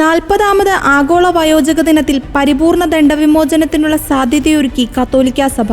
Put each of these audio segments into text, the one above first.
നാൽപ്പതാമത് ആഗോള വയോജക ദിനത്തിൽ പരിപൂർണ ദണ്ഡവിമോചനത്തിനുള്ള സാധ്യതയൊരുക്കി കത്തോലിക്ക സഭ.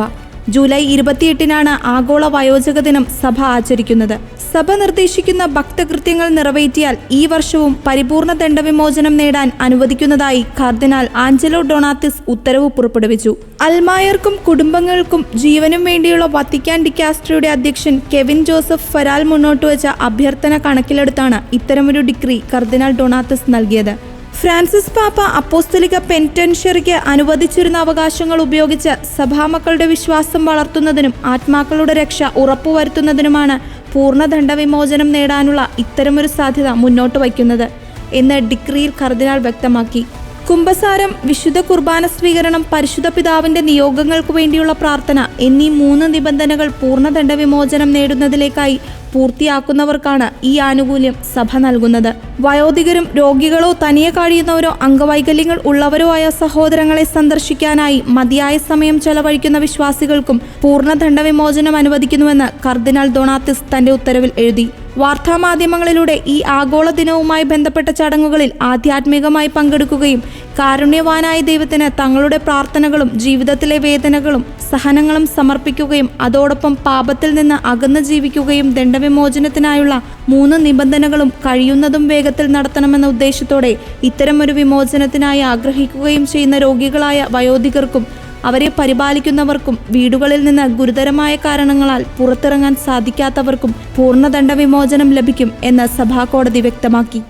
ജൂലൈ ഇരുപത്തിയെട്ടിനാണ് ആഗോള വയോജക ദിനം സഭ ആചരിക്കുന്നത്. സഭ നിർദ്ദേശിക്കുന്ന ഭക്തകൃത്യങ്ങൾ നിറവേറ്റിയാൽ ഈ വർഷവും പരിപൂർണ ദണ്ഡവിമോചനം നേടാൻ അനുവദിക്കുന്നതായി കർദിനാൾ ആഞ്ചലോ ഡൊണാത്തിസ് ഉത്തരവ് പുറപ്പെടുവിച്ചു. അൽമായർക്കും കുടുംബങ്ങൾക്കും ജീവനും വേണ്ടിയുള്ള വത്തിക്കാൻ ഡിക്കാസ്ട്രിയുടെ അധ്യക്ഷൻ കെവിൻ ജോസഫ് ഫരാൽ മുന്നോട്ടുവച്ച അഭ്യർത്ഥന കണക്കിലെടുത്താണ് ഇത്തരമൊരു ഡിഗ്രി കർദിനാൾ ഡൊണാത്തിസ് നൽകിയത്. ഫ്രാൻസിസ് പാപ്പ അപ്പോസ്തലിക പെന്റൻഷ്യറിക്ക് അനുവദിച്ചിരുന്ന അവകാശങ്ങൾ ഉപയോഗിച്ച് സഭാമക്കളുടെ വിശ്വാസം വളർത്തുന്നതിനും ആത്മാക്കളുടെ രക്ഷ ഉറപ്പുവരുത്തുന്നതിനുമാണ് പൂർണദണ്ഡ വിമോചനം നേടാനുള്ള ഇത്തരമൊരു സാധ്യത മുന്നോട്ട് വയ്ക്കുന്നത് എന്ന് ഡിക്രിയിൽ കർദിനാൾ വ്യക്തമാക്കി. കുംഭസാരം വിശുദ്ധ കുർബാന സ്വീകരണം പരിശുദ്ധ പിതാവിന്റെ നിയോഗങ്ങൾക്കു വേണ്ടിയുള്ള പ്രാർത്ഥന എന്നീ മൂന്ന് നിബന്ധനകൾ പൂർണദണ്ഡ വിമോചനം നേടുന്നതിലേക്കായി പൂർത്തിയാക്കുന്നവർക്കാണ് ഈ ആനുകൂല്യം സഭ നൽകുന്നത്. വയോധികരും രോഗികളോ തനിയെ കഴിയുന്നവരോ അംഗവൈകല്യങ്ങൾ ഉള്ളവരോ ആയ സഹോദരങ്ങളെ സന്ദർശിക്കാനായി മതിയായ സമയം ചെലവഴിക്കുന്ന വിശ്വാസികൾക്കും പൂർണ ദണ്ഡവിമോചനം അനുവദിക്കുന്നുവെന്ന് കർദിനാൾ ഡൊണാത്തിസ് തന്റെ ഉത്തരവിൽ എഴുതി. വാർത്താമാധ്യമങ്ങളിലൂടെ ഈ ആഗോള ദിനവുമായി ബന്ധപ്പെട്ട ചടങ്ങുകളിൽ ആധ്യാത്മികമായി പങ്കെടുക്കുകയും കാരുണ്യവാനായ ദൈവത്തിന് തങ്ങളുടെ പ്രാർത്ഥനകളും ജീവിതത്തിലെ വേദനകളും സഹനങ്ങളും സമർപ്പിക്കുകയും അതോടൊപ്പം പാപത്തിൽ നിന്ന് അകന്നു ജീവിക്കുകയും ദണ്ഡവിമോചനത്തിനായുള്ള മൂന്ന് നിബന്ധനകളും കഴിയുന്നതും വേഗത്തിൽ നടത്തണമെന്ന ഉദ്ദേശത്തോടെ ഇത്തരമൊരു വിമോചനത്തിനായി ആഗ്രഹിക്കുകയും ചെയ്യുന്ന രോഗികളായ വയോധികർക്കും അവരെ പരിപാലിക്കുന്നവർക്കും വീടുകളിൽ നിന്ന് ഗുരുതരമായ കാരണങ്ങളാൽ പുറത്തിറങ്ങാൻ സാധിക്കാത്തവർക്കും പൂർണദണ്ഡ വിമോചനം ലഭിക്കും എന്ന് സഭാ കോടതി വ്യക്തമാക്കി.